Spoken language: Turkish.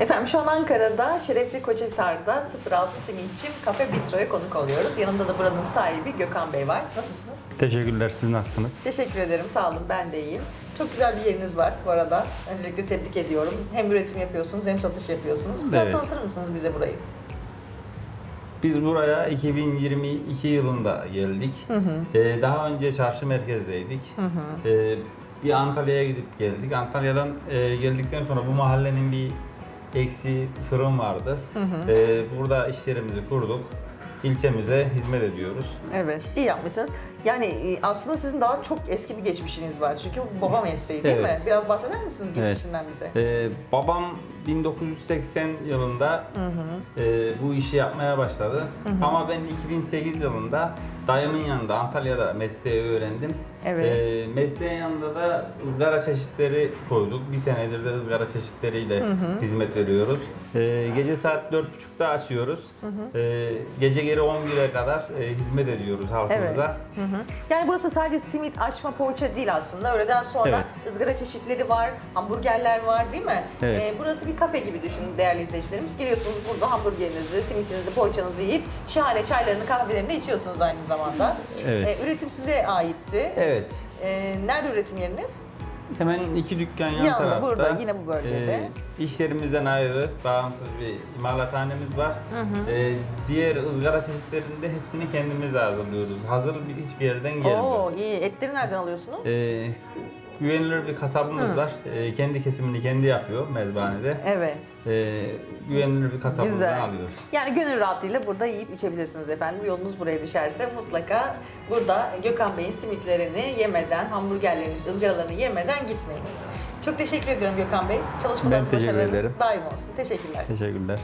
Efendim şu an Ankara'da Şerefli Koçhisar'da 06 Simitçim Kafe Bistro'ya konuk oluyoruz. Yanımda da buranın sahibi Gökhan Bey var. Nasılsınız? Teşekkürler, siz nasılsınız? Teşekkür ederim. Sağ olun. Ben de iyiyim. Çok güzel bir yeriniz var bu arada. Öncelikle tebrik ediyorum. Hem üretim yapıyorsunuz hem satış yapıyorsunuz. Biraz Evet. tanıtır mısınız bize burayı? Biz buraya 2022 yılında geldik. Ee, daha önce çarşı merkezdeydik. Ee, bir Antalya'ya gidip geldik. Antalya'dan e, geldikten sonra bu mahallenin bir eksi fırın vardı. Ee, burada işlerimizi kurduk. İlçemize hizmet ediyoruz. Evet. İyi yapmışsınız. Yani e, aslında sizin daha çok eski bir geçmişiniz var. Çünkü bu baba mesleği değil Evet. mi? Biraz bahseder misiniz geçmişinden bize? Ee, babam 1980 yılında e, bu işi yapmaya başladı. Ama ben 2008 yılında dayımın yanında Antalya'da mesleği öğrendim. Evet. Ee, mesleğin yanında da ızgara çeşitleri koyduk. Bir senedir de ızgara çeşitleriyle hizmet veriyoruz. Ee, gece saat 4.30'da açıyoruz. Ee, gece geri 11'e kadar e, hizmet ediyoruz halkımıza. Hı. Yani burası sadece simit, açma, poğaça değil aslında. Öğleden sonra Evet. ızgara çeşitleri var, hamburgerler var değil mi? Evet. Ee, burası bir kafe gibi düşünün değerli izleyicilerimiz. Geliyorsunuz burada hamburgerinizi, simitinizi, poğaçanızı yiyip şahane çaylarını, kahvelerini içiyorsunuz aynı zamanda. Evet. Ee, üretim size aitti. Evet. Ee, nerede üretim yeriniz? Hemen iki dükkan yan Yanında, tarafta. burada, yine bu bölgede. Ee, işlerimizden ayrı, bağımsız bir imalathanemiz var. Ee, diğer ızgara çeşitlerinde hepsini kendimiz hazırlıyoruz. Hazır bir hiçbir yerden gelmiyor. Oo iyi. Etleri nereden alıyorsunuz? Ee, güvenilir bir kasabımız Hı. var. Ee, kendi kesimini kendi yapıyor mezbanede. Evet. Ee, güvenilir bir kasabımızdan Güzel. alıyoruz. Yani gönül rahatlığıyla burada yiyip içebilirsiniz efendim. Yolunuz buraya düşerse mutlaka burada Gökhan Bey'in simitlerini yemeden, hamburgerlerini, ızgaralarını yemeden gitmeyin. Çok teşekkür ediyorum Gökhan Bey. Çalışmalarınız, başarılarınız daim olsun. Teşekkürler. Teşekkürler.